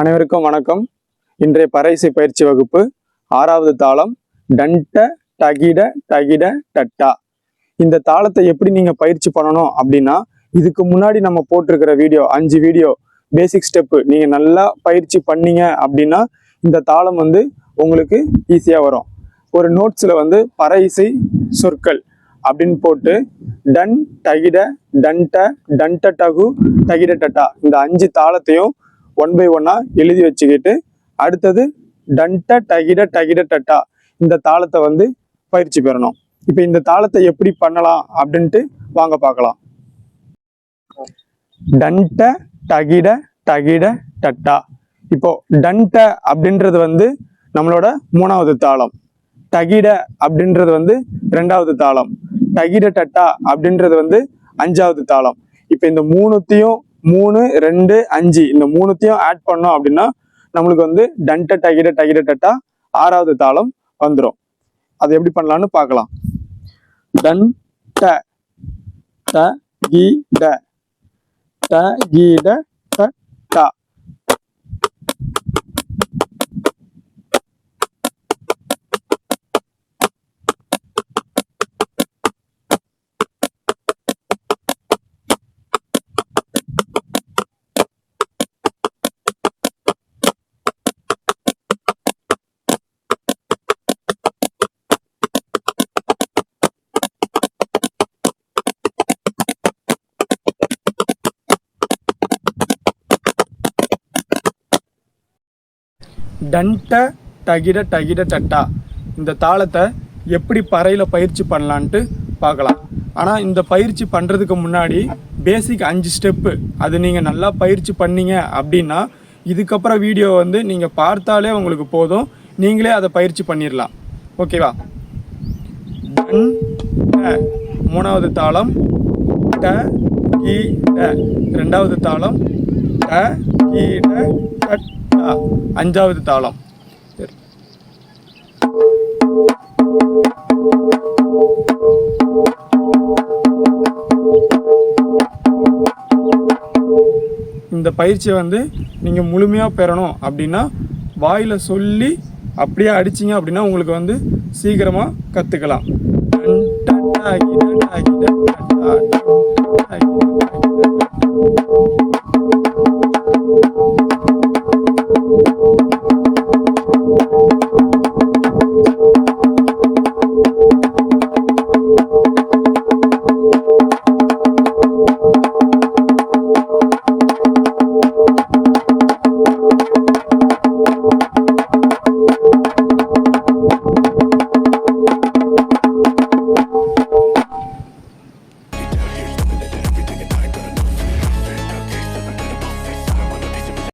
அனைவருக்கும் வணக்கம். இன்றைய பறைசை பயிற்சி வகுப்பு ஆறாவது தாளம் டண்ட டகிட டகிட டட்டா. இந்த தாளத்தை எப்படி நீங்கள் பயிற்சி பண்ணணும் அப்படின்னா இதுக்கு முன்னாடி நம்ம போட்டிருக்கிற வீடியோ அஞ்சு வீடியோ பேசிக் ஸ்டெப்பு நீங்கள் நல்லா பயிற்சி பண்ணீங்க அப்படின்னா இந்த தாளம் வந்து உங்களுக்கு ஈஸியாக வரும். ஒரு நோட்ஸில் வந்து பறைசை சொற்கள் அப்படின்னு போட்டு டன் டகிட டன்ட டன்ட டகு டகிட டட்டா. இந்த அஞ்சு தாளத்தையும் ஒன் பை ஒன்னா எழுதி வச்சுக்கிட்டு அடுத்தது டன்ட டகிட டகிட டட்டா இந்த தாளத்தை வந்து பயிற்சி பெறணும். இப்போ இந்த தாளத்தை எப்படி பண்ணலாம் அப்படின்ட்டு வாங்க பார்க்கலாம். டன்ட டகிட டகிட டட்டா. இப்போ டன்ட அப்படின்றது வந்து நம்மளோட மூணாவது தாளம். டகிட அப்படின்றது வந்து ரெண்டாவது தாளம். டகிட டட்டா அப்படின்றது வந்து அஞ்சாவது தாளம். இப்போ இந்த மூணுத்தையும் மூணு ரெண்டு அஞ்சு. இந்த மூணுத்தையும் ஆட் பண்ணோம் அப்படின்னா நம்மளுக்கு வந்து டன்ட டகிட டகிட டட்டா ஆறாவது தாளம் வந்துடும் அது எப்படி பண்ணலாம்னு பார்க்கலாம். டன் ட ட கி ட ட கி ட டன்ட டகிட டகிட டட்டா இந்த தாளத்தை எப்படி பறையில் பயிற்சி பண்ணலான்ட்டு பார்க்கலாம். ஆனால் இந்த பயிற்சி பண்ணுறதுக்கு முன்னாடி பேசிக் அஞ்சு ஸ்டெப்பு அது நீங்கள் நல்லா பயிற்சி பண்ணீங்க அப்படின்னா இதுக்கப்புறம் வீடியோ வந்து நீங்கள் பார்த்தாலே உங்களுக்கு போதும். நீங்களே அதை பயிற்சி பண்ணிடலாம் ஓகேவா டன் மூணாவது தாளம் ட கி ட. ரெண்டாவது தாளம் ட கி ட அஞ்சாவது தாளம். இந்த பயிற்சியை வந்து நீங்கள் முழுமையாக பெறணும் அப்படின்னா வாயில் சொல்லி அப்படியே அடிச்சிங்க அப்படின்னா உங்களுக்கு வந்து சீக்கிரமாக கற்றுக்கலாம்